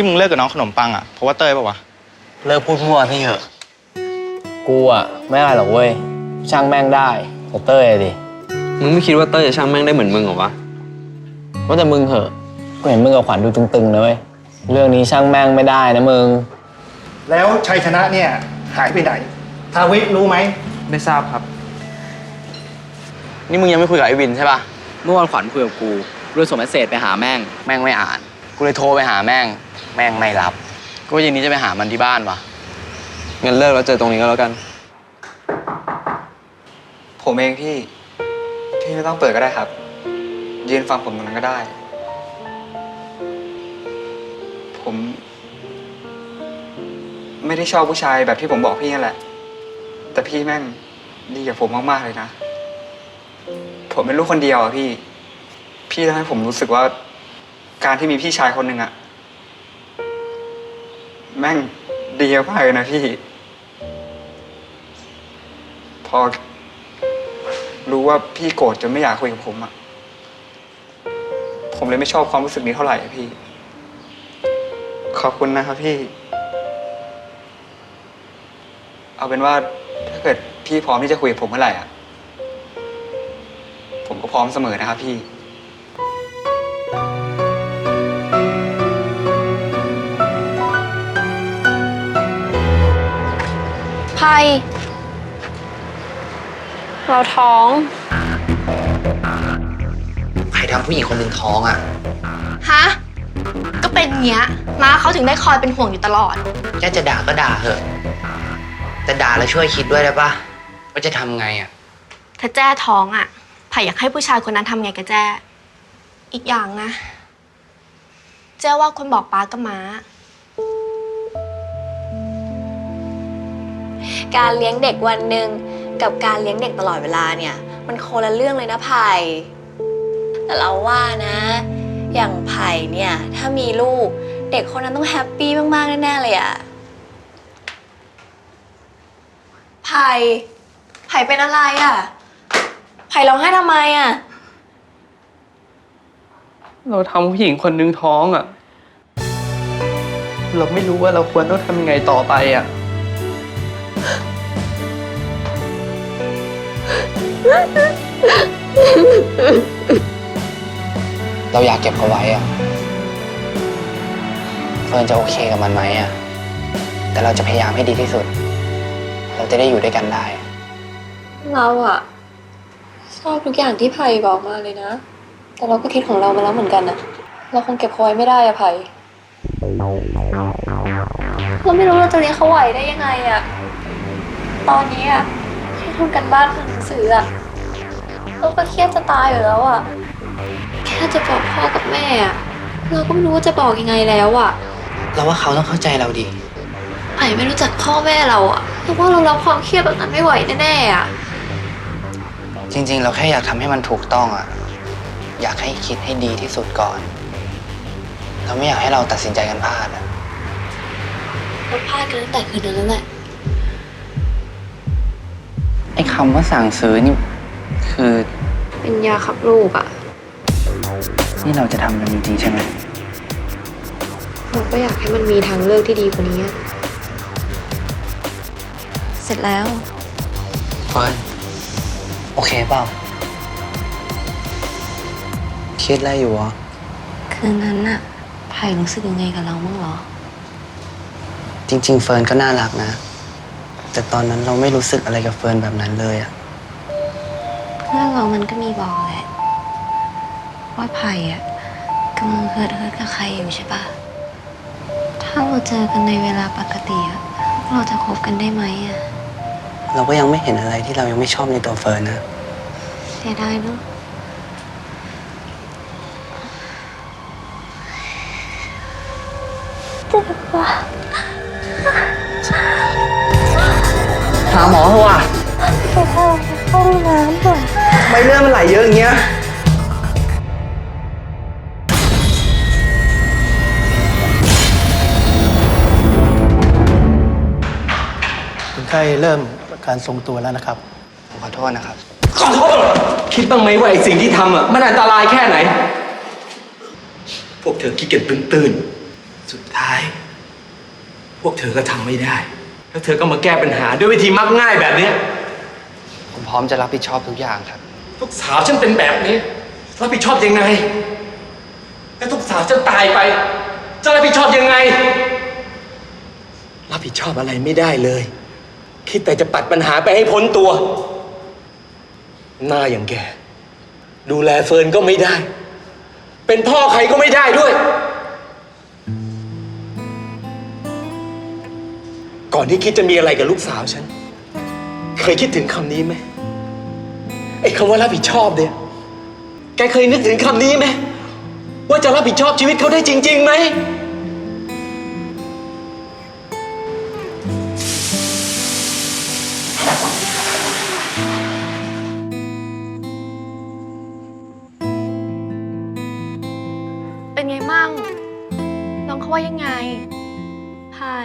ที่มึงเลิกกับน้องขนมปังอะเพราะว่าเต้ยปะวะ เลิกพูดมั่วพี่เถอะ กูอะไม่อะไรหรอกเว้ย ช่างแม่งได้แต่เต้ยอะดิ มึงไม่คิดว่าเต้ยจะช่างแม่งได้เหมือนมึงเหรอวะ ว่าแต่มึงเหอะกูเห็นมึงกับขวัญดูตึงๆนะเว้ย เรื่องนี้ช่างแม่งไม่ได้นะมึง แล้วชัยชนะเนี่ยหายไปไหน ทาวิรู้ไหม ไม่ทราบครับ นี่มึงยังไม่คุยกับไอ้วินใช่ปะเมื่อวันขวัญคุยกับกูกูเลยส่งเมสเซจไปหาแม่ง แม่งไม่อ่าน กูเลยโทรไปหาแม่ง แม่งไม่รับ กูว่าเย็นนี้จะไปหามันที่บ้านวะงั้นเลิกแล้วเจอตรงนี้ก็แล้วกัน ผมเองพี่ พี่ไม่ต้องเปิดก็ได้ครับ ยืนฟังผมตรงนั้นก็ได้ ผม ไม่ได้ชอบผู้ชายแบบที่ผมบอกพี่นั่นแหละ แต่พี่แม่งดีกับผมมาก ๆ เลยนะ ผมเป็นลูกคนเดียวอะพี่ พี่ทำให้ผมรู้สึกว่า การที่มีพี่ชายคนหนึ่งอะแม่งดีมากเลยนะพี่ พอ รู้ว่าพี่โกรธจนไม่อยากคุยกับผมอะผมเลยไม่ชอบความรู้สึกนี้เท่าไหร่พี่ ขอบคุณนะครับพี่ เอาเป็นว่าถ้าเกิดพี่พร้อมที่จะคุยกับผมเมื่อไหร่อะผมก็พร้อมเสมอนะครับพี่ เราท้อง ใครทำผู้หญิงคนหนึ่งท้องอะ ฮะ ก็เป็นอย่างเงี้ยม้าเขาถึงได้คอยเป็นห่วงอยู่ตลอด แค่จะด่าก็ด่าเถอะ แต่ด่าแล้วช่วยคิดด้วยได้ปะว่าจะทำไงอะ ถ้าแจ้ท้องอะไผ่อยากให้ผู้ชายคนนั้นทำไงกับแจ้ อีกอย่างนะ แจ้ว่าคนบอกป้ากับม้า การเลี้ยงเด็กวันหนึ่งกับการเลี้ยงเด็กตลอดเวลาเนี่ย มันคนละเรื่องเลยนะไผ่แต่เราว่านะ อย่างไผ่เนี่ยถ้ามีลูก เด็กคนนั้นต้องแฮปปี้มากๆแน่ๆเลยอะไผ่ไผ่เป็นอะไรอะไผ่ร้องไห้ทำไมอะเราทำผู้หญิงคนหนึงท้องอะเราไม่รู้ว่าเราควรต้องทำยังไงต่อไปอะ เราอยากเก็บเขาไว้อะเฟิร์นจะโอเคกับมันไหมอะแต่เราจะพยายามให้ดีที่สุด เราจะได้อยู่ด้วยกันได้ เราอะชอบทุกอย่างที่ไผ่บอกมาเลยนะ แต่เราก็คิดของเรามาแล้วเหมือนกันอะเราคงเก็บเขาไว้ไม่ได้อะไผ่เราไม่รู้เราจะเลี้ยงเขาไหวได้ยังไงอะตอนนี้อะ แค่ทำกันบ้านทำหนังสืออะเราก็เครียดจะตายอยู่แล้วอะแค่จะบอกพ่อกับแม่อะเราก็ไม่รู้ว่าจะบอกยังไงแล้วอะเราว่าเขาต้องเข้าใจเราดีไผ่ไม่รู้จักพ่อแม่เราอะแต่ว่าเรารับความเครียดแบบนั้นไม่ไหวแน่ๆอะจริง ๆ เราแค่อยากทำให้มันถูกต้องอะอยากให้คิดให้ดีที่สุดก่อน เราไม่อยากให้เราตัดสินใจกันพลาดอะเราพลาดกันตั้งแต่คืนนั้นแล้วแหละไอ้คำว่าสั่งซื้อนี่คือ เป็นยาขับลูกอะนี่เราจะทำกันจริงๆใช่ไหมเราก็อยากให้มันมีทางเลือกที่ดีกว่านี้อะเสร็จแล้ว เฟิร์นโอเคเปล่าคิดอะไรอยู่วะคืนนั้นน่ะไผ่รู้สึกยังไงกับเราบ้างเหรอ จริง ๆ เฟิร์นก็น่ารักนะ แต่ตอนนั้นเราไม่รู้สึกอะไรกับเฟิร์นแบบนั้นเลยอะเพื่อนเรามันก็มีบอกแหละ ว่าไผ่อะกำลังเฮิร์ทเฮิร์ทกับใครอยู่ใช่ปะถ้าเราเจอกันในเวลาปกติอะเราจะคบกันได้ไหมอะเราก็ยังไม่เห็นอะไรที่เรายังไม่ชอบในตัวเฟิร์นนะ เสียดายเนาะ หาหมอเถอะว่ะไปเข้าห้องน้ำก่อนไม่เลือดมันไหลเยอะอย่างเงี้ย คนไข้เริ่มการทรงตัวแล้วนะครับ ผมขอโทษนะครับ ขอโทษคิดบ้างไหมว่าไอ้สิ่งที่ทำอะมันอันตรายแค่ไหน พวกเธอคิดกันตื้นๆ สุดท้าย พวกเธอก็ทำไม่ได้ แล้วเธอก็มาแก้ปัญหาด้วยวิธีมักง่ายแบบเนี้ยผมพร้อมจะรับผิดชอบทุกอย่างครับ ลูกสาวฉันเป็นแบบนี้รับผิดชอบยังไง แล้วลูกสาวฉันตายไป จะรับผิดชอบยังไง รับผิดชอบอะไรไม่ได้เลย คิดแต่จะปัดปัญหาไปให้พ้นตัว หน้าอย่างแก ดูแลเฟิร์นก็ไม่ได้ เป็นพ่อใครก็ไม่ได้ด้วย อนที่คิดจะมีอะไรกับลูกสาวฉัน เคยคิดถึงคำนี้ไหมไอ้คำว่ารับผิดชอบเนี่ย แกเคยนึกถึงคำนี้ไหมว่าจะรับผิดชอบชีวิตเขาได้จริงๆไหมเป็นไงมั่งน้องเขาว่ายังไงไผ่